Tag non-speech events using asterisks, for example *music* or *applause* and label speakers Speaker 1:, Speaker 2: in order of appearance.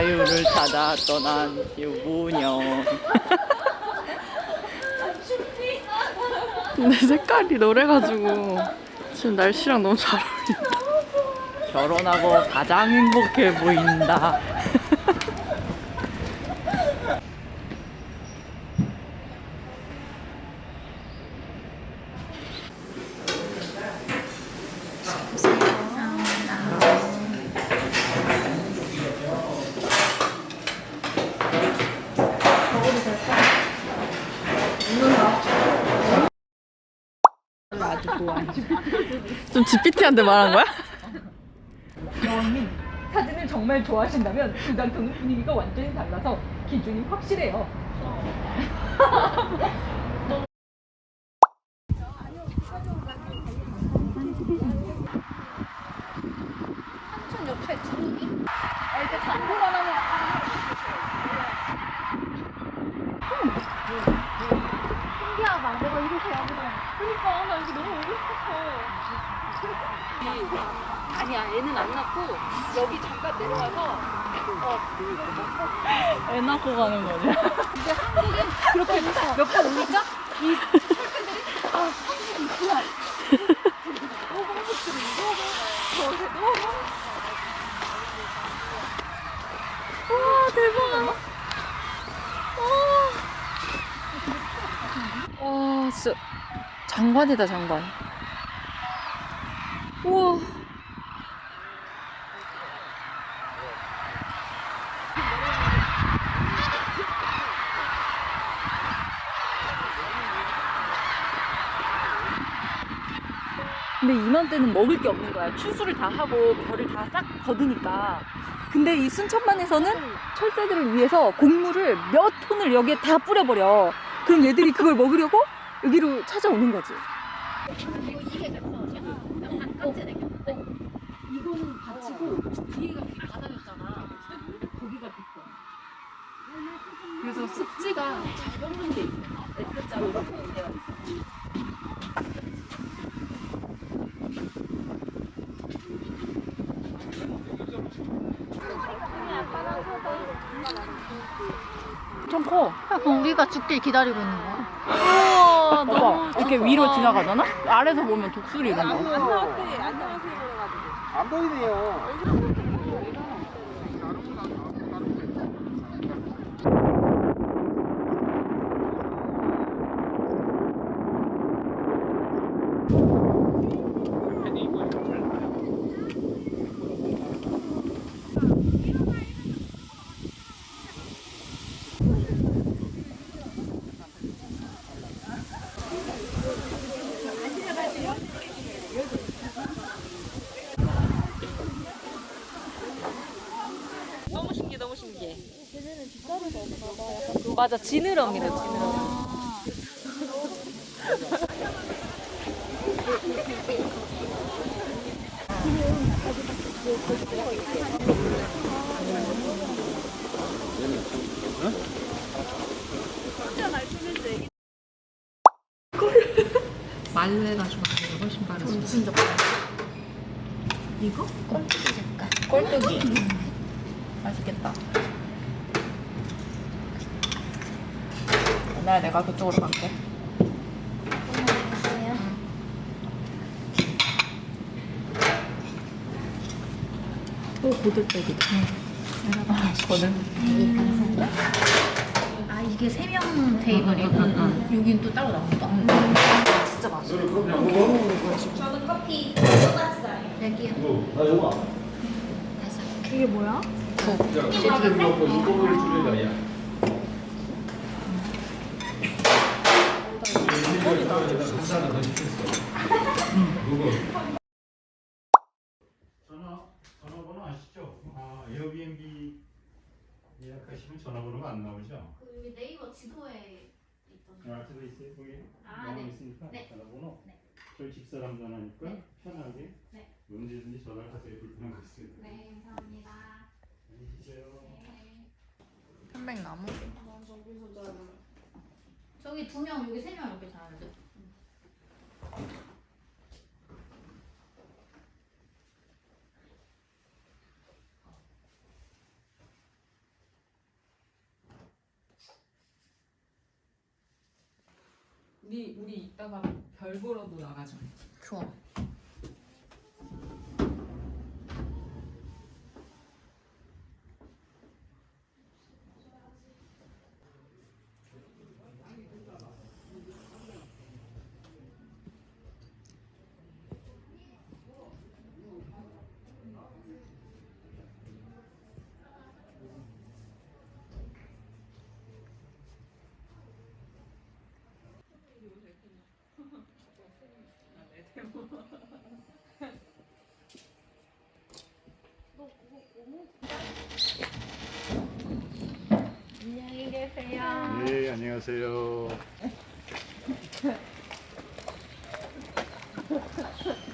Speaker 1: 자유를 찾아 떠난 유부녀.
Speaker 2: 근데 색깔이 노래가지고 지금 날씨랑 너무 잘 어울린다.
Speaker 1: 결혼하고 가장 행복해 보인다.
Speaker 2: 좀 GPT한테 말한 거야?
Speaker 3: 사진을 정말 좋아하신다면 중간통은 분위기가 완전히 달라서 기준이 확실해요.
Speaker 4: 아 니야, 얘는 안 낳고 여기 잠깐 내려와서 *laughs*
Speaker 2: 애 낳고 가는 거지.
Speaker 4: 그렇게 몇 번 오니까 이 철새들이 아, 한국이 있구나. 너무 한국들이 너무 저새 너무
Speaker 2: 와, 진짜 장관이다, 장관. 우와. 근데 이맘때는 먹을 게 없는 거야. 추수를 다 하고 별을 다 싹 거두니까. 근데 이 순천만에서는 철새들을 위해서 곡물을 몇 톤을 여기에 다 뿌려버려. 그럼 얘들이 그걸 먹으려고 여기로 찾아오는 거지.
Speaker 4: 그래서 습지가 잘 형성돼 있어. S자로 되어 있어.
Speaker 2: 엄청 커.
Speaker 4: 그럼 우리가 죽길 기다리고 있는 거야?
Speaker 2: 우와, *laughs* 너무 이렇게 위로 지나가잖아? 아래서 보면 독수리 이런 거.
Speaker 5: 안 보이네요.
Speaker 2: 맞아, 지느러미래, 지느러미.
Speaker 1: 말래 가지고 하는 게 훨씬 빠르지.
Speaker 4: 진짜
Speaker 2: 꼴뚜기. 맛있겠다. 나 내가 그쪽으로 갈게. 또 고들빼기다. 응. 고들.
Speaker 4: 아 이게 세 명 테이블이고 여긴 또 따로 나온다. 진짜 맛있어. 저는 커피 뽑았어요. 여기요.
Speaker 5: 아, 요거.
Speaker 4: 다섯.
Speaker 3: 이게 뭐야?
Speaker 5: 시트를 넣고 이거를 줄여야
Speaker 6: 전화 전화번호 아시죠? 아 에어비앤비 예약하시면 전화번호가 안 나오죠?
Speaker 4: 그 네이버 지도에 있던.
Speaker 6: 아, 저도 있어요. 거기
Speaker 4: 아, 네.
Speaker 6: 있으니까
Speaker 4: 네.
Speaker 6: 전화번호.
Speaker 4: 네.
Speaker 6: 저희 집사람 전화니까
Speaker 4: 네.
Speaker 6: 편하게
Speaker 4: 네.
Speaker 6: 언제든지 전화를 하세요. 불편한 거 있어요.
Speaker 4: 네 감사합니다.
Speaker 6: 안녕히 계세요.
Speaker 4: 네.
Speaker 2: 편백나무?
Speaker 4: 저기 두 명, 여기 세 명 이렇게 자야죠.
Speaker 2: 우리 우리 이따가 별 보러도 나가자.
Speaker 7: 좋아.
Speaker 4: 안녕히 계세요.
Speaker 6: 네, 안녕하세요. *laughs*